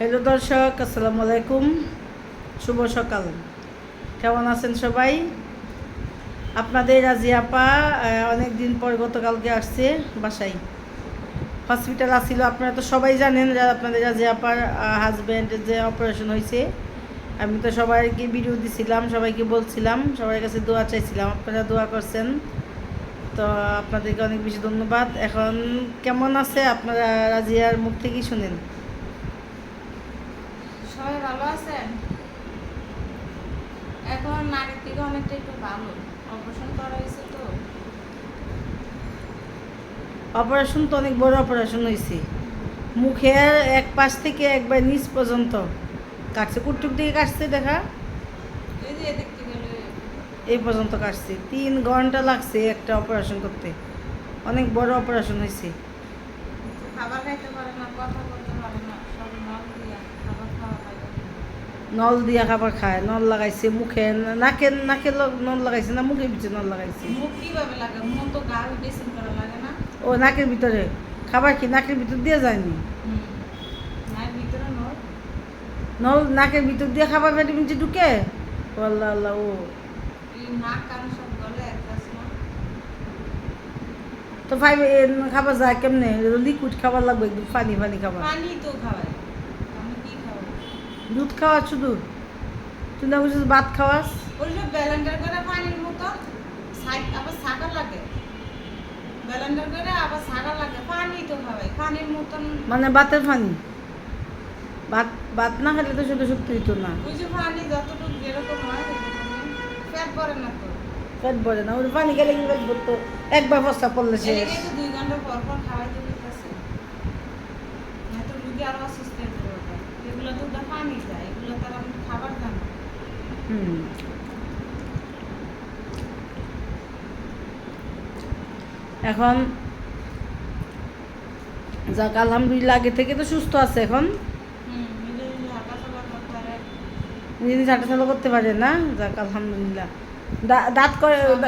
Hello দর্শক, আসসালামু আলাইকুম। শুভ সকাল। কেমন আছেন সবাই? আপনাদের রাজিয়াপা অনেক দিন পর গতকালকে আসছে বাসায়। হসপিটাল আসছিল আপনারা তো সবাই জানেন আপনাদের রাজিয়াপার হাজব্যান্ডের যে অপারেশন হয়েছে। আমি তো সবাইকে ভিডিও দিছিলাম, সবাইকে বলছিলাম, সবার কাছে দোয়া চাইছিলাম, আপনারা দোয়া করছেন। তো আপনাদেরকে অনেক বেশি ধন্যবাদ। এখন কেমন আছে আপনারা, রাজিয়ার মুখ থেকেই শুনেন? সবাই ভালো আছেন? এখন আগের থেকে অনেকটা একটু ভালো। অপারেশন করা হয়েছে তো। অপারেশন তো অনেক বড় অপারেশন হয়েছে। মুখের এক পাশ থেকে একবার নিচ পর্যন্ত কাটছে। কুটুক দিকে কাটছে দেখা। এই পর্যন্ত কাটছে। তিন ঘণ্টা লাগছে একটা অপারেশন করতে। অনেক বড় অপারেশন হয়েছে। খাবার খাইতে পারে না কথা বলতে পারে না সব নল দিয়া খাবার খাওয়া নল দিয়া খাবার খায় নল লাগাইছে মুখে নাকে নাকে নল লাগাইছে না মুখের ভিতরে নল লাগাইছে? মুখ কীভাবে লাগে? মুখ তো গা ড্রেসিং করা লাগে না। ও নাকের ভিতরে? খাবার কি নাকের ভিতর দিয়ে যায়নি? নল। নাকের ভিতর দিয়ে খাবার পেটে নিচে ঢুকে? আল্লাহ আল্লাহ ও। নাক কান সব গলে একটা না তো ফাইভ খাবার যায় কেমনে? লিকুইড খাবার লাগবে একদম পানি পানি খাবার। পানি তো খাওয়ায় আমি কি খাওয়াই? দুধ খাওয়া শুধু তুই না বুঝছিস ভাত খাওয়াস? ওই যে ব্যালেন্ডার করে পানির মতো আবার লাগে। ব্যালেন্ডার করে আবার লাগে পানি তো খাওয়াই পানির মতন। মানে ভাতের পানি? ভাত ভাত না খেলে তো শুধু সত্যি হইতো না। ওই যে পানি যতটুকু যেরকম হয় পরে না তো। পেট ভরে না ওর পানি কি পেট ভরতো। একবার ফসা পড়লে শেষ। দুই ঘণ্টা পর পর খাওয়াই দিতে হইতাছে না তো রুগী আরও অসুস্থ এগুলো তো পানি যায় এগুলো তার খাবার দাম হুম। এখন যাক আলহামদুলিল্লাহ আগে থেকে তো সুস্থ আছে এখন। নিজে নিজে হাঁটা চলা করতে পারে না? যাক আলহামদুলিল্লাহ। দাঁত করে যেন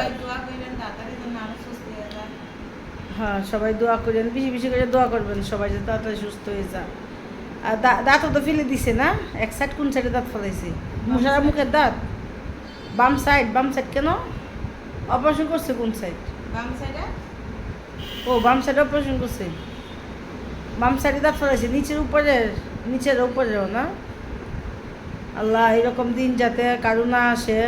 হয়ে সবাই দোয়া করেন বেশি বেশি করে দোয়া করবেন সবাই যে তাড়াতাড়ি সুস্থ হয়ে যা আর দাঁতও তো ফেলে দিছে না? এক সাইড কোন সাইডে দাঁত ফেলাইছে? মুসারা মুখের দাঁত? বাম সাইড বাম সাইড কেন? অপারেশন করছে কোন সাইড বাম সাইডে ও বাম সাইডে অপারেশন করছে। বাম সাইডে দাঁত ফেলাইছে নিচের উপরের নিচের উপরেও না? আল্লাহ এরকম দিন যাতে কারও না আসে।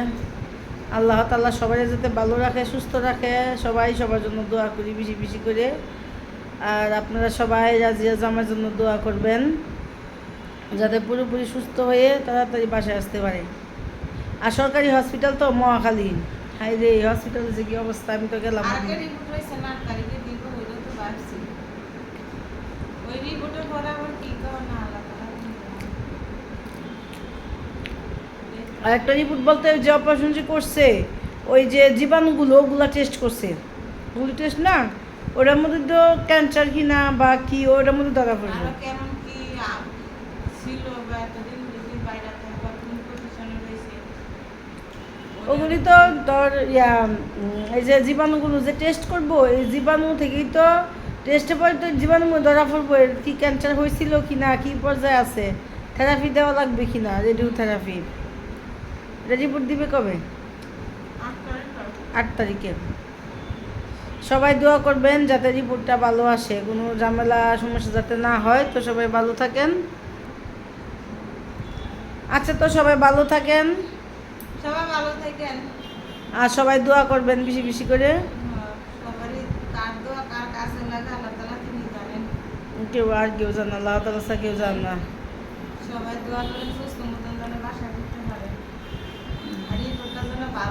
আল্লাহ তাল্লাহ সবাই যাতে ভালো রাখে, সুস্থ রাখে, সবাই সবার জন্য দোয়া করি, বেশি বেশি করে। আর আপনারা সবাই রাজিয়া জামার জন্য দোয়া করবেন, যাতে পুরোপুরি সুস্থ হয়ে তাড়াতাড়ি বাসায় আসতে পারে। আর সরকারি হসপিটাল তো মহাখালী হাই রে হসপিটালে যে কি অবস্থা, আমি তো গেলাম আগে রিপোর্ট হয়েছে না আট তারিখে দিব ওইটা তো ভাবছি ওই রিপোর্টের পরে আবার কি কর না আলাদা আর একটা রিপোর্ট বলতে যে অপারেশন যে করছে ওই যে জীবাণুগুলো ওগুলো টেস্ট করছে। ওগুলো টেস্ট না ওটার মধ্যে তো ক্যান্সার কি না বা কি ওটার মধ্যে ধরা পড়বে। আরও ওগুলি তো তোর ইয়া এই যে জীবাণুগুলো যে টেস্ট করব এই জীবাণু থেকেই তো টেস্টে পরে তো জীবাণু ধরা পড়ব কি ক্যান্সার হয়েছিল কি না কি পর্যায়ে আছে থেরাপি দেওয়া লাগবে কি না রেডিও থেরাপি রিপোর্ট দিবে কবে? আট তারিখ সবাই দোয়া করবেন যাতে রিপোর্টটা ভালো আসে। কোনো ঝামেলা সমস্যা যাতে না হয় তো সবাই ভালো থাকেন। আচ্ছা তো সবাই ভালো থাকেন। সবাই ভালো থাকেন। আর সবাই দোয়া করবেন বেশি বেশি করে। হ্যাঁ, কেউ আর কেউ জান আল্লাহ তালা কেউ জান সবাই দোয়া করেন সুস্থ মতন যেন বাসা করতে পারে আর এই টোটা যেন ভালো হয় সবাই দোয়া করেন